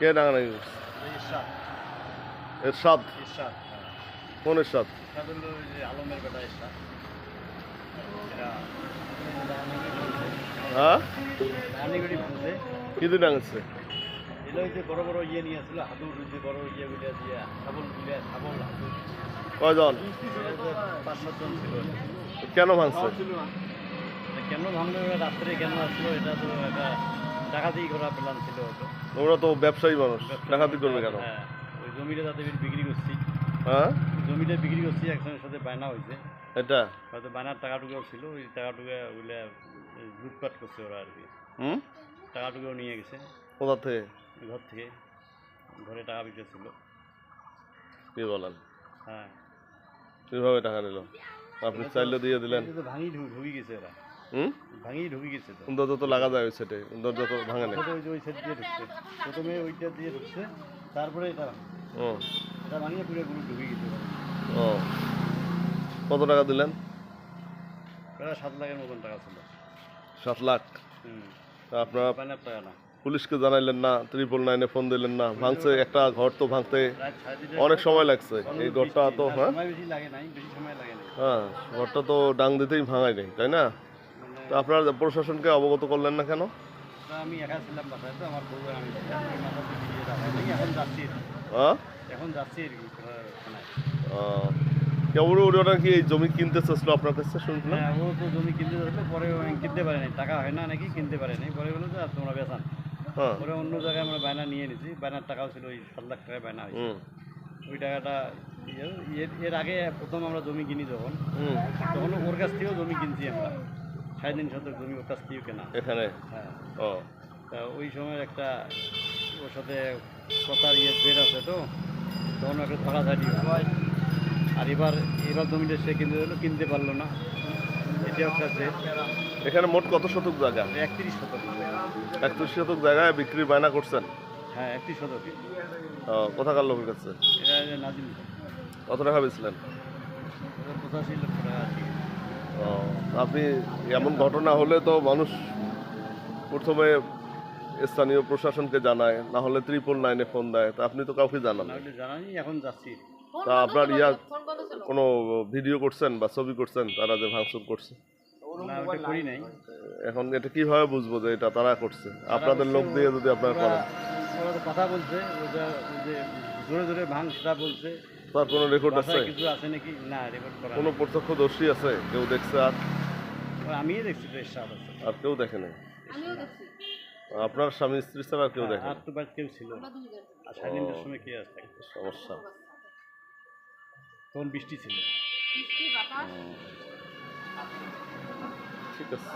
কে ইরশাদ এরশাদ। হ্যাঁ। কোন এরশাদ? হ্যাঁ? ডাঙাচ্ছে কয়জন? কেন ভাঙছে? কেন ভাঙলো ওরা রাত্রে কেন আসলো? এটা তো একটা ডাকাতি করা প্ল্যান ছিল ওরা তো ব্যবসায়ী মানুষ ডাকাতি করবে কেন? হ্যাঁ ওই জমিটা যাতে বিক্রি করছি। হ্যাঁ? জমিটা বিক্রি করছি একজনের সাথে বায়না হয়েছে। এটা? হয়তো বায়নার টাকাটুকুও ছিল ওই টাকাটুকু ওগুলো লুটপাট করছে ওরা আর কি। হুম? টাকাটুকুও নিয়ে গেছে। কোথা থেকে? ঘর থেকে। ঘরে টাকা বিক্রি ছিল কি বলেন? হ্যাঁ। কীভাবে টাকা নিল? আপনি চাইলে দিয়ে দিলেন। ভাঙি ঢুকে গেছে ওরা। হুম? ভাঙি ঢুকে গেছে তো। লাগা যায় ওই সেটে সুন্দর যত ভাঙে নেই। ওই ওই সাইড দিয়ে ঢুকছে। প্রথমে ওইটা দিয়ে ঢুকছে তারপরে এটা ও। এটা ভাঙিয়ে পুরো পুরো ঢুকে গেছে ও। কত টাকা দিলেন? প্রায় সাত লাখের মতন টাকা ছিল। সাত লাখ? আপনারা পুলিশকে জানাইলেন না ত্রিপল নাইনে ফোন দিলেন না ভাঙছে একটা ঘর তো ভাঙতে অনেক সময় লাগছে। এই ঘরটা তো হ্যাঁ? হ্যাঁ ঘরটা তো ডাং দিতেই ভাঙাই নেই তাই না? তো আপনারা প্রশাসনকে অবগত করলেন না কেন? আমি একা ছিলাম বাসায় তো আমার বউ আমি এখন যাচ্ছি। এখন যাচ্ছি আর কি কোথায়- কোথায়। কেমন ওরা কি এই জমি কিনতে চাচ্ছিল আপনার কাছে শুনছিলাম? হ্যাঁ ও তো জমি কিনতে পরে কিনতে পারে নাই। টাকা হয় না নাকি কিনতে পারে নাই। পরে বলে যে তোমরা বেচান হ্যাঁ। পরে অন্য জায়গায় আমরা বায়না নিয়ে নিছি বায়নার টাকাও ছিল ওই সাত লাখ টাকায় বায়না হয়েছে। ওই টাকাটা এর- এর আগে প্রথম আমরা জমি কিনি যখন। তখন ওর কাছ থেকেও জমি কিনছি আমরা। সাড়ে তিন শতক জমি ওর কাছ থেকেও কেনা। এখানে? হ্যাঁ। ও। তা ওই সময় একটা ওর সাথে কথার ইয়ে জের আছে তো তখন একটা ধরাধারি হয়। আর এবার এবার জমিটা সে কিনতে দিল কিনতে পারল না। এটাও একটা জের এখানে মোট কত শতক জায়গা? একত্রিশ শতক। একত্রিশ শতক জায়গায় বিক্রির বায়না করছেন? হ্যাঁ একত্রিশ শতক। কোথাকার লোকের কাছে? এটা নাজিম কত টাকা বেছিলেন ওদের পঁচাশি লক্ষ টাকা আপনি এমন ঘটনা হলে তো মানুষ প্রথমে স্থানীয় প্রশাসনকে জানায় না হলে ত্রিপল নাইনে ফোন দেয়। তা আপনি তো কাউকে জানান এখন যাচ্ছি। তা আপনার ইয়া কোনো ভিডিও করছেন বা ছবি করছেন তারা যে ভাঙচুর করছে? এখন এটা কীভাবে বুঝব যে এটা তারা করছে? আপনাদের লোক দিয়ে যদি আপনারা করেন। কথা বলছে জোরে জোরে ভাঙ সেটা বলছে। তার কোনো রেকর্ড আছে? কিছু আছে নাকি? না রেকর্ড করা কোনো প্রত্যক্ষদর্শী আছে? কেউ দেখছে আর? আমিই দেখছি তো এরশাদ আছে। আর কেউ আমিও দেখছি। আপনার স্বামী স্ত্রী ছাড়া আর কেউ দেখে আর তো কেউ ছিল? না। আর সাড়ে তিনটার সময় কে আসছে সমস্যা। তখন বৃষ্টি ছিল? বৃষ্টি বাতাস। ঠিক আছে।